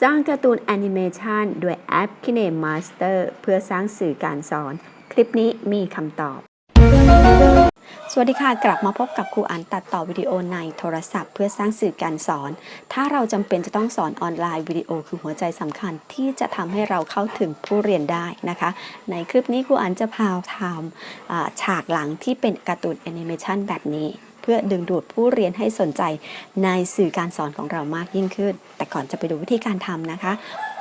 สร้างการ์ตูนแอนิเมชันด้วยแอป Kine Master เพื่อสร้างสื่อการสอน คลิปนี้มีคำตอบ สวัสดีค่ะ กลับมาพบกับครูอันตัดต่อวิดีโอในโทรศัพท์ เพื่อสร้างสื่อการสอน ถ้าเราจำเป็นจะต้องสอนออนไลน์วิดีโอคือหัวใจสำคัญที่จะทำให้เราเข้าถึงผู้เรียนได้นะคะ ในคลิปนี้ครูอันจะพาทำฉากหลังที่เป็นการ์ตูนแอนิเมชันแบบนี้ เพื่อดึงดูดผู้เรียนให้สนใจในสื่อการสอนของเรามากยิ่งขึ้น แต่ก่อนจะไปดูวิธีการทำนะคะ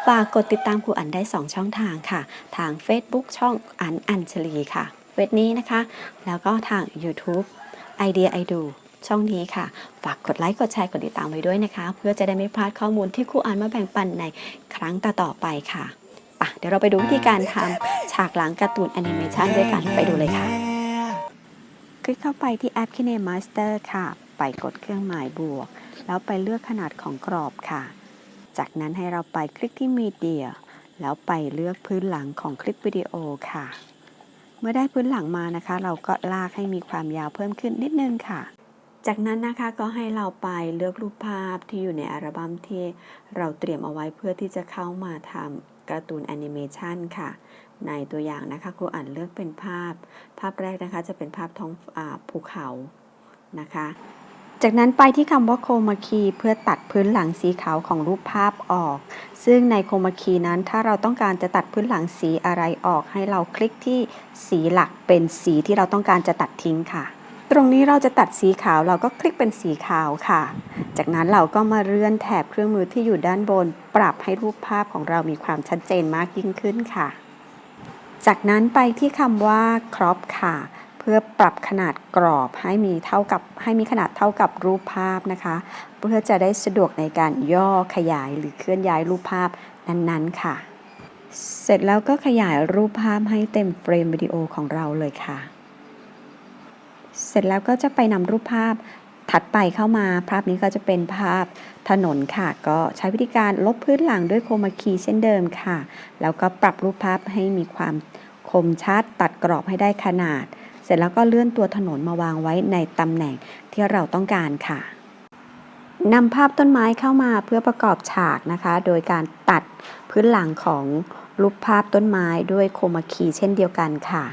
ฝากกดติดตามครูอันได้ 2 ช่องทางค่ะ ทาง Facebook ช่องอันอัญชลีค่ะ เว็บนี้นะคะ แล้วก็ทาง YouTube ไอเดียไอดูช่องนี้ค่ะ ฝากกดไลค์ กดแชร์ กดติดตามไว้ด้วยนะคะ เพื่อจะได้ไม่พลาดข้อมูลที่ครูอันมาแบ่งปันในครั้งต่อๆไปค่ะปะเดี๋ยวเราไปดูวิธีการทำฉากหลังการ์ตูนแอนิเมชันด้วยกันไปดูเลยค่ะ ลิกเข้าไปที่แอป Kine Master ค่ะ ไปกดเครื่องหมายบวก แล้วไปเลือกขนาดของกรอบค่ะ จากนั้นให้เราไปคลิกที่ Media แล้วไปเลือกพื้นหลังของคลิปวิดีโอค่ะ เมื่อได้พื้นหลังมานะคะ เราก็ลากให้มีความยาวเพิ่มขึ้นนิดนึงค่ะ จากนั้นนะคะก็ให้เราไปเลือกรูปภาพที่อยู่ในอัลบั้มที่เราเตรียมเอาไว้เพื่อที่จะเข้ามาทำการ์ตูนแอนิเมชันค่ะ ในตัวอย่างนะคะครูอ่านเลือกเป็นภาพ ภาพแรกนะคะจะเป็นภาพท้องอภูเขานะคะ จากนั้นไปที่คำว่าโคมาคีเพื่อตัดพื้นหลังสีขาวของรูปภาพออก ซึ่งในโคมาคีนั้นถ้าเราต้องการจะตัดพื้นหลังสีอะไรออก ให้เราคลิกที่สีหลักเป็นสีที่เราต้องการจะตัดทิ้งค่ะ ตรงนี้เราจะตัดสีขาวเราก็คลิกเป็นสีขาวค่ะ จากนั้นเราก็มาเลื่อนแถบเครื่องมือที่อยู่ด้านบน ปรับให้รูปภาพของเรามีความชัดเจนมากยิ่งขึ้นค่ะ จากนั้นไปที่คำว่า crop ค่ะ เพื่อปรับขนาดกรอบให้มีเท่ากับให้มีขนาดเท่ากับรูปภาพนะคะ เพื่อจะได้สะดวกในการย่อขยายหรือเคลื่อนย้ายรูปภาพนั้นๆค่ะ เสร็จแล้วก็ขยายรูปภาพให้เต็มเฟรมวิดีโอของเราเลยค่ะ เสร็จแล้วก็จะไปนำรูปภาพถัดไปเข้ามาภาพนี้ก็จะเป็นภาพถนนค่ะ ก็ใช้วิธีการลบพื้นหลังด้วยโคมาคีเช่นเดิมค่ะ แล้วก็ปรับรูปภาพให้มีความคมชัดตัดกรอบให้ได้ขนาด เสร็จแล้วก็เลื่อนตัวถนนมาวางไว้ในตำแหน่งที่เราต้องการค่ะนำภาพต้นไม้เข้ามาเพื่อประกอบฉากนะคะ โดยการตัดพื้นหลังของรูปภาพต้นไม้ด้วยโคมาคีเช่นเดียวกันค่ะ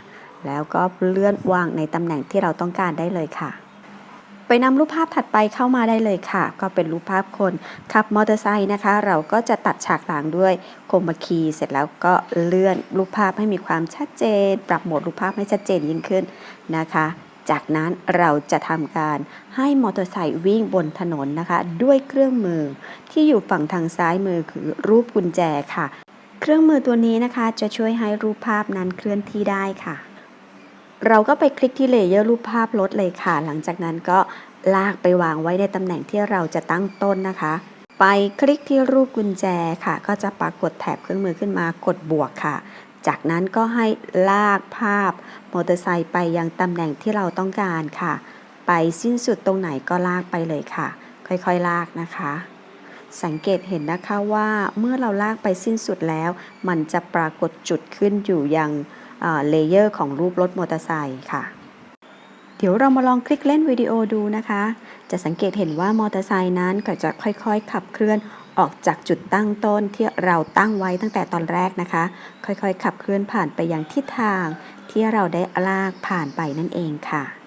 แล้วก็เลื่อนวางในตำแหน่งที่เราต้องการได้เลยค่ะ ไปนำรูปภาพถัดไปเข้ามาได้เลยค่ะ ก็เป็นรูปภาพคนขับมอเตอร์ไซค์นะคะ เราก็จะตัดฉากหลังด้วยโคมาคีเสร็จแล้วก็เลื่อนรูปภาพให้มีความชัดเจน ปรับโหมดรูปภาพให้ชัดเจนยิ่งขึ้นนะคะจากนั้นเราจะทำการให้มอเตอร์ไซค์วิ่งบนถนนนะคะ ด้วยเครื่องมือที่อยู่ฝั่งทางซ้ายมือคือรูปกุญแจค่ะ เครื่องมือตัวนี้นะคะจะช่วยให้รูปภาพนั้นเคลื่อนที่ได้ค่ะ เราก็ไปคลิกที่เลเยอร์รูปภาพลดเลยค่ะ หลังจากนั้นก็ลากไปวางไว้ในตำแหน่งที่เราจะตั้งต้นนะคะ ไปคลิกที่รูปกุญแจค่ะ ก็จะปรากฏแถบเครื่องมือขึ้นมากดบวกค่ะ จากนั้นก็ให้ลากภาพมอเตอร์ไซค์ไปยังตำแหน่งที่เราต้องการค่ะ ไปสิ้นสุดตรงไหนก็ลากไปเลยค่ะ ค่อยๆลากนะคะ สังเกตเห็นนะคะว่าเมื่อเราลากไปสิ้นสุดแล้ว มันจะปรากฏจุดขึ้นอยู่ยัง เลเยอร์ของรูปรถมอเตอร์ไซค์ค่ะ เดี๋ยวเรามาลองคลิกเล่นวิดีโอดูนะคะ จะสังเกตเห็นว่ามอเตอร์ไซค์นั้นก็จะค่อยๆ ขับเคลื่อนออกจากจุดตั้งต้นที่เราตั้งไว้ตั้งแต่ตอนแรกนะคะ ค่อยๆ ขับเคลื่อนผ่านไปยังทิศทางที่เราได้ลากผ่านไปนั่นเองค่ะ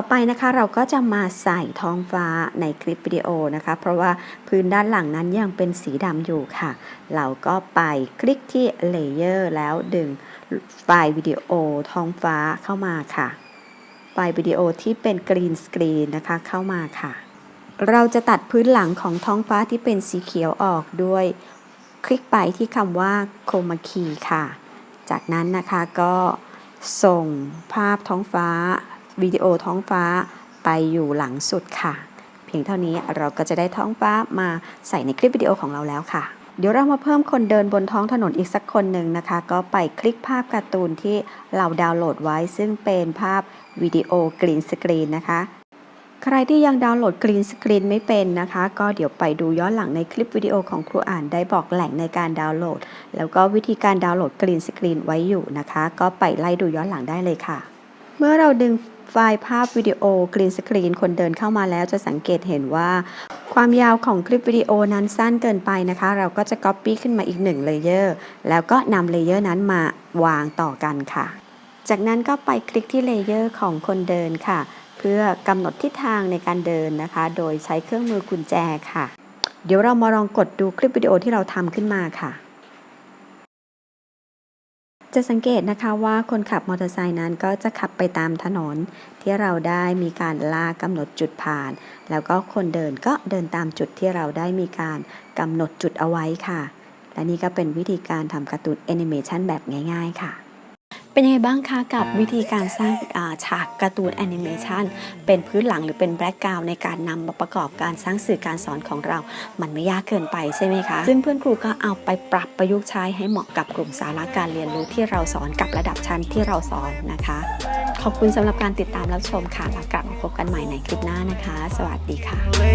ต่อไปนะคะเราก็จะมาใส่ท้องฟ้าในคลิปวิดีโอนะคะ เพราะว่าพื้นด้านหลังนั้นยังเป็นสีดำอยู่ค่ะ เราก็ไปคลิกที่เลเยอร์แล้วดึงไฟล์วิดีโอท้องฟ้าเข้ามาค่ะ ไฟล์วิดีโอที่เป็นกรีนสกรีนนะคะเข้ามาค่ะ เราจะตัดพื้นหลังของท้องฟ้าที่เป็นสีเขียวออกด้วย คลิกไปที่คำว่าโคมาคีค่ะ จากนั้นนะคะก็ส่งภาพท้องฟ้า วิดีโอท้องฟ้าไปอยู่หลังสุดค่ะ เพียงเท่านี้เราก็จะได้ท้องฟ้ามาใส่ในคลิปวิดีโอของเราแล้วค่ะ เดี๋ยวเรามาเพิ่มคนเดินบนท้องถนนอีกสักคนหนึ่งนะคะ ก็ไปคลิกภาพการ์ตูนที่เราดาวน์โหลดไว้ ซึ่งเป็นภาพวิดีโอกรีนสกรีนนะคะ ใครที่ยังดาวน์โหลดกรีนสกรีนไม่เป็นนะคะ ก็เดี๋ยวไปดูย้อนหลังในคลิปวิดีโอของครูอ่านได้บอกแหล่งในการดาวน์โหลด แล้วก็วิธีการดาวน์โหลดกรีนสกรีนไว้อยู่นะคะ ก็ไปไล่ดูย้อนหลังได้เลยค่ะ เมื่อเราดึง ไฟล์ภาพวิดีโอกรีนสกรีนคนเดินเข้ามาแล้วจะสังเกตเห็นว่า ความยาวของคลิปวิดีโอนั้นสั้นเกินไปนะคะ เราก็จะ Copy ขึ้นมาอีก1เลเยอร์แล้วก็นำเลเยอร์นั้นมาวางต่อกันค่ะ จากนั้นก็ไปคลิกที่เลเยอร์ของคนเดินค่ะ เพื่อกำหนดทิศทางในการเดินนะคะ โดยใช้เครื่องมือกุญแจค่ะ เดี๋ยวเรามาลองกดดูคลิปวิดีโอที่เราทำขึ้นมาค่ะ จะสังเกตนะคะว่าคนขับมอเตอร์ไซค์นั้นก็จะขับไปตามถนน ที่เราได้มีการลากกำหนดจุดผ่าน แล้วก็คนเดินก็เดินตามจุดที่เราได้มีการกำหนดจุดเอาไว้ค่ะ และนี่ก็เป็นวิธีการทำการ์ตูนแอนิเมชันแบบง่าย ๆ ค่ะ เป็นยังไงบ้างคะกับวิธีการสร้างอ่าฉากการ์ตูนแอนิเมชันเป็นพื้นหลังหรือเป็นแบล็กกราวในการนำมาประกอบการสร้างสื่อการสอนของเรา มันไม่ยากเกินไปใช่ไหมคะ ซึ่งเพื่อนครูก็เอาไปปรับประยุกต์ใช้ให้เหมาะกับกลุ่มสาระการเรียนรู้ที่เราสอนกับระดับชั้นที่เราสอนนะคะ ขอบคุณสำหรับการติดตามรับชมค่ะแล้วกลับมาพบกันใหม่ในคลิปหน้านะคะ สวัสดีค่ะ